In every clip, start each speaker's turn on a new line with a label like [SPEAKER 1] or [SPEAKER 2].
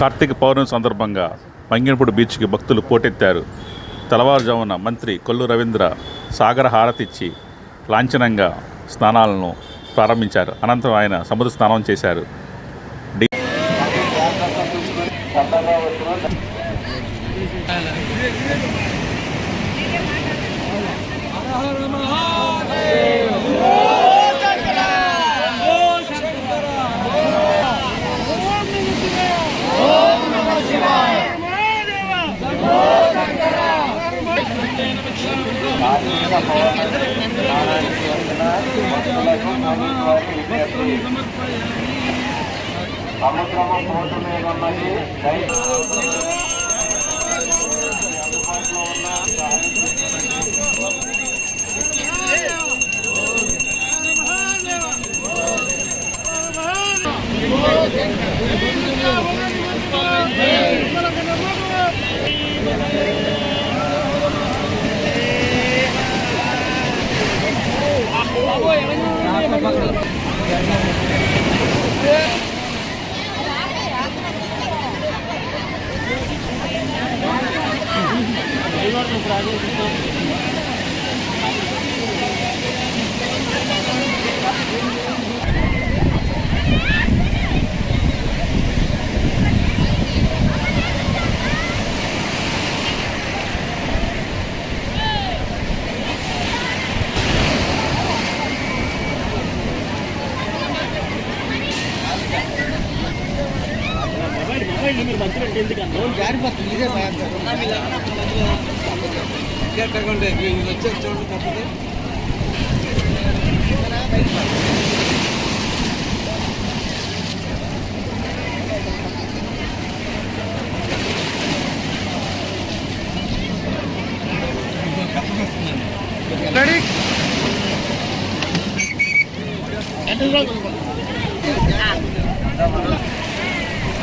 [SPEAKER 1] కార్తీక పౌర్ణమి సందర్భంగా మంగినపూడి బీచ్కి భక్తులు పోటెత్తారు తెల్లవారుజామున మంత్రి కొల్లు రవీంద్ర సాగర హారతిచ్చి లాంఛనంగా స్నానాలను ప్రారంభించారు. అనంతరం ఆయన సముద్ర స్నానం చేశారు.
[SPEAKER 2] సముద్రము పోటు మీద ఉన్నది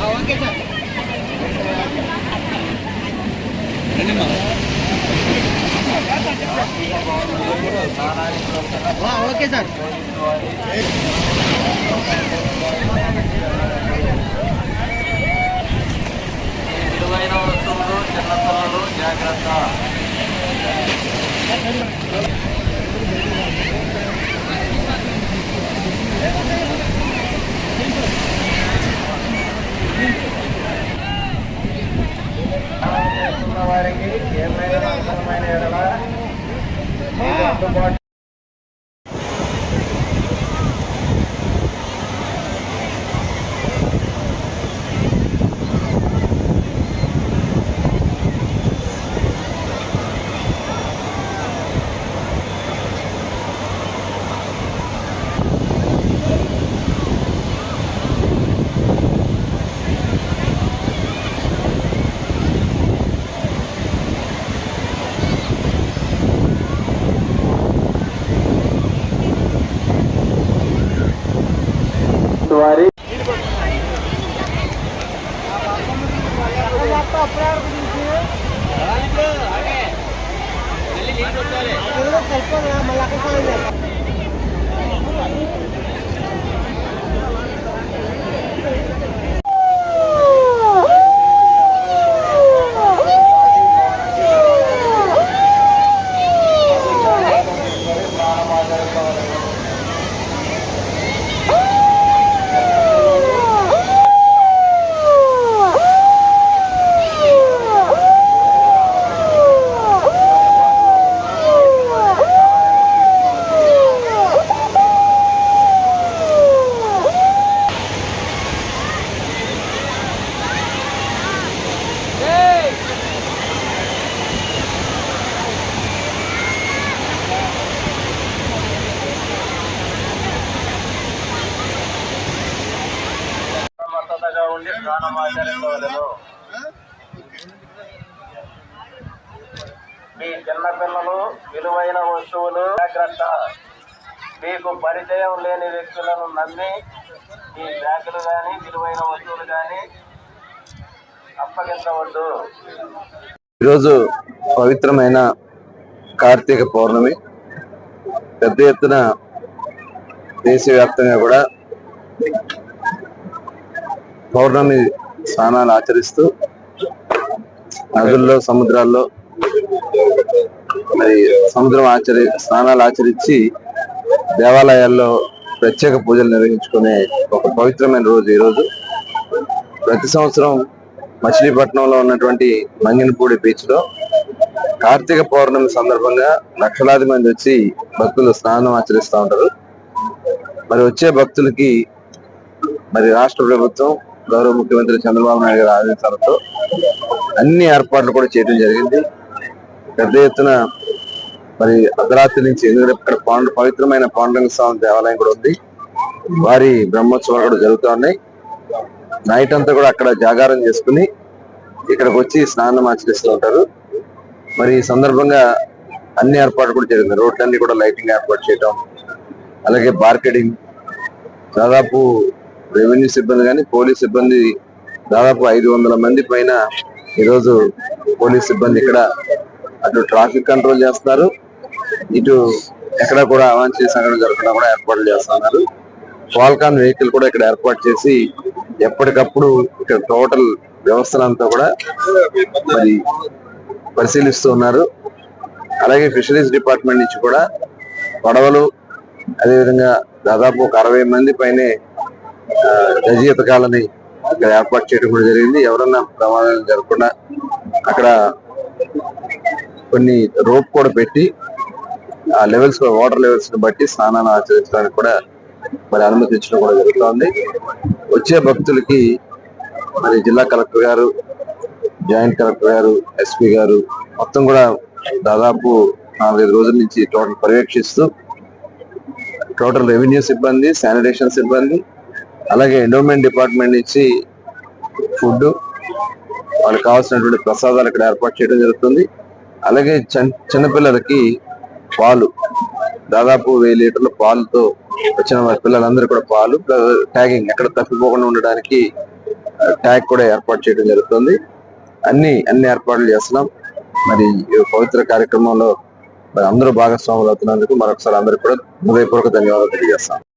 [SPEAKER 3] ఓకే సార్
[SPEAKER 2] విలువైన వస్తువులు చిన్నపిల్లలు జాగ్రత్త చేస్తున్న వారికి ఏమైనా అవసరమైన ఎడల మీకు మద్దతుగా మీ చిన్నపిల్లలు విలువైన వస్తువులు జాగ్రత్త. మీకు పరిచయం లేని వ్యక్తులను నమ్మి మీ బ్యాగులు కానీ విలువైన వస్తువులు కానీ అప్పగించవద్దు.
[SPEAKER 4] ఈరోజు పవిత్రమైన కార్తీక పౌర్ణమి. పెద్ద ఎత్తున దేశవ్యాప్తంగా కూడా పౌర్ణమి స్నానాలు ఆచరిస్తూ నదుల్లో సముద్రాల్లో మరి సముద్రం ఆచరి స్నానాలు ఆచరించి దేవాలయాల్లో ప్రత్యేక పూజలు నిర్వహించుకునే ఒక పవిత్రమైన రోజు ఈ రోజు ప్రతి సంవత్సరం మచిలీపట్నంలో ఉన్నటువంటి మంగినపూడి బీచ్లో కార్తీక పౌర్ణమి సందర్భంగా లక్షలాది మంది వచ్చి భక్తులు స్నానం ఆచరిస్తూ ఉంటారు. మరి వచ్చే భక్తులకి మరి రాష్ట్ర ప్రభుత్వం గౌరవ ముఖ్యమంత్రి చంద్రబాబు నాయుడు గారి ఆదేశాలతో అన్ని ఏర్పాట్లు కూడా చేయడం జరిగింది. పెద్ద ఎత్తున మరి అర్ధరాత్రి నుంచి ఎందుకంటే ఇక్కడ పాండు పవిత్రమైన పాండురంగ స్వామి దేవాలయం కూడా ఉంది. వారి బ్రహ్మోత్సవాలు కూడా జరుగుతూ ఉన్నాయి. నైట్ అంతా కూడా అక్కడ జాగారం చేసుకుని ఇక్కడికి వచ్చి స్నానం ఆచరిస్తూ ఉంటారు. మరి ఈ సందర్భంగా అన్ని ఏర్పాట్లు కూడా జరిగింది. రోడ్లన్నీ కూడా లైటింగ్ ఏర్పాటు చేయడం అలాగే మార్కెటింగ్ దాదాపు రెవెన్యూ సిబ్బంది కానీ పోలీస్ సిబ్బంది దాదాపు ఐదు వందల మంది పైన ఈరోజు పోలీస్ సిబ్బంది ఇక్కడ అటు ట్రాఫిక్ కంట్రోల్ చేస్తున్నారు. ఇటు ఎక్కడ కూడా అవాంఛనీయ సంఘటన జరగకుండా కూడా ఏర్పాట్లు చేస్తున్నారు. ఫాల్కాన్ వెహికల్ కూడా ఇక్కడ ఏర్పాటు చేసి ఎప్పటికప్పుడు ఇక్కడ టోటల్ వ్యవస్థలంతా కూడా మరి పరిశీలిస్తూ ఉన్నారు. అలాగే ఫిషరీస్ డిపార్ట్మెంట్ నుంచి కూడా పడవలు అదేవిధంగా దాదాపు ఒక అరవై మంది పైనే ఆ, గజ ఇక్కడ ఏర్పాటు చేయడం కూడా జరిగింది. ఎవరన్నా ప్రమాదాలు జరగకుండా అక్కడ కొన్ని రోప్ కూడా పెట్టి ఆ లెవెల్స్ వాటర్ లెవెల్స్ని బట్టి స్నానాలు ఆచరించడానికి కూడా మరి అనుమతించడం కూడా జరుగుతోంది. వచ్చే భక్తులకి మరి జిల్లా కలెక్టర్ గారు జాయింట్ కలెక్టర్ గారు ఎస్పీ గారు మొత్తం కూడా దాదాపు నాలుగైదు రోజుల నుంచి టోటల్ పర్యవేక్షిస్తూ టోటల్ రెవెన్యూ సిబ్బంది శానిటేషన్ సిబ్బంది అలాగే ఎండోమెంట్ డిపార్ట్మెంట్ నుంచి ఫుడ్ వాళ్ళకి కావాల్సినటువంటి ప్రసాదాలు ఇక్కడ ఏర్పాటు చేయడం జరుగుతుంది. అలాగే చిన్నపిల్లలకి పాలు దాదాపు వెయ్యి లీటర్ల పాలతో వచ్చిన వారి పిల్లలందరూ కూడా పాలు ట్యాగింగ్ ఎక్కడ తప్పిపోకుండా ఉండడానికి ట్యాగ్ కూడా ఏర్పాటు చేయడం జరుగుతుంది. అన్ని అన్ని ఏర్పాట్లు చేస్తున్నాం. మరి ఈ పవిత్ర కార్యక్రమంలో మరి అందరూ భాగస్వాములు అవుతున్నందుకు మరొకసారి అందరికీ కూడా హృదయపూర్వక ధన్యవాదాలు తెలియజేస్తాం